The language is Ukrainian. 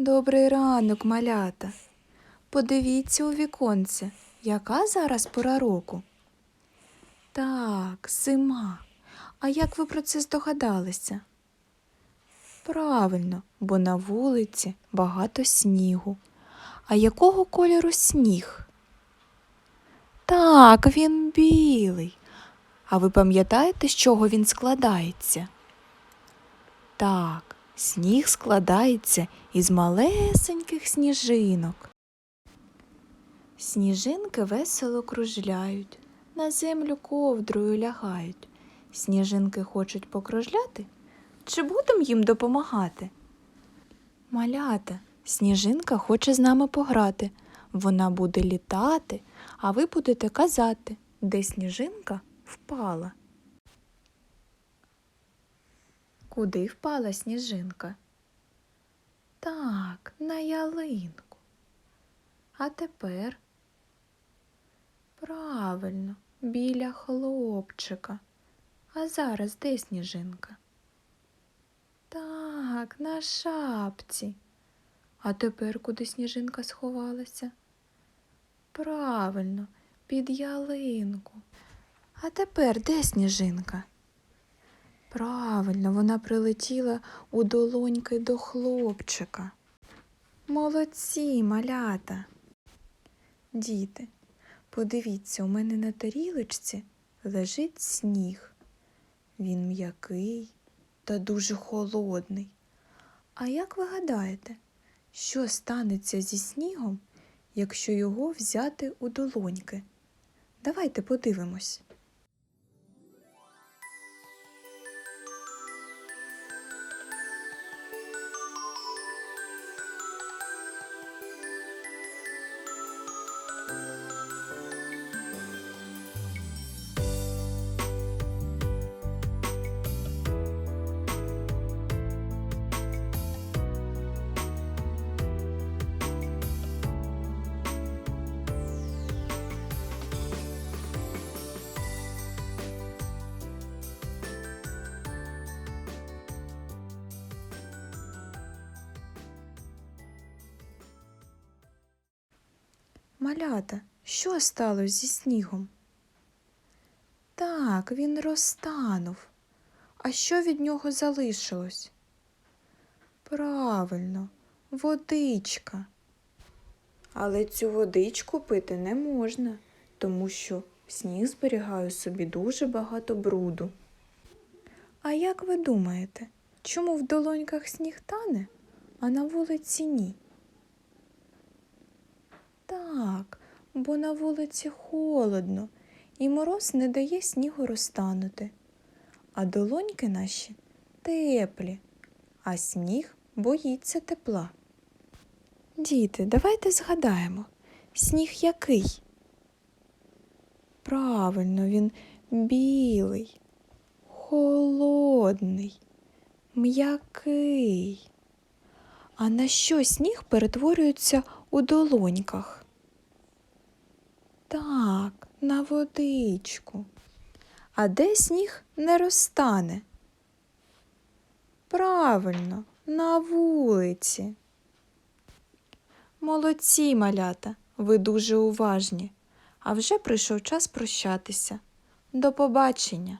Добрий ранок, малята. Подивіться у віконце, яка зараз пора року. Так, зима. А як ви про це здогадалися? Правильно, бо на вулиці багато снігу. А якого кольору сніг? Так, він білий. А ви пам'ятаєте, з чого він складається? Так, сніг складається із малесеньких сніжинок. Сніжинки весело кружляють, на землю ковдрою лягають. Сніжинки хочуть покружляти, чи будемо їм допомагати? Малята, сніжинка хоче з нами пограти. Вона буде літати, а ви будете казати, де сніжинка впала. Куди впала сніжинка? Так, на ялинку. А тепер правильно, біля хлопчика. А зараз де сніжинка? Так, на шапці. А тепер куди сніжинка сховалася? Правильно, під ялинку. А тепер де сніжинка? Правильно, вона прилетіла у долоньки до хлопчика. Молодці, малята. Діти, подивіться, у мене на тарілочці лежить сніг. Він м'який та дуже холодний. А як ви гадаєте, що станеться зі снігом, якщо його взяти у долоньки? Давайте подивимось. Малята, що сталося зі снігом? Так, він розтанув. А що від нього залишилось? Правильно, водичка. Але цю водичку пити не можна, тому що сніг зберігає собі дуже багато бруду. А як ви думаєте, чому в долоньках сніг тане, а на вулиці ні? Так, бо на вулиці холодно, і мороз не дає снігу розтанути. А долоньки наші теплі, а сніг боїться тепла. Діти, давайте згадаємо, сніг який? Правильно, він білий, холодний, м'який. А на що сніг перетворюється у долоньках? Так, на водичку. А де сніг не розтане? Правильно, на вулиці. Молодці, малята, ви дуже уважні. А вже прийшов час прощатися. До побачення.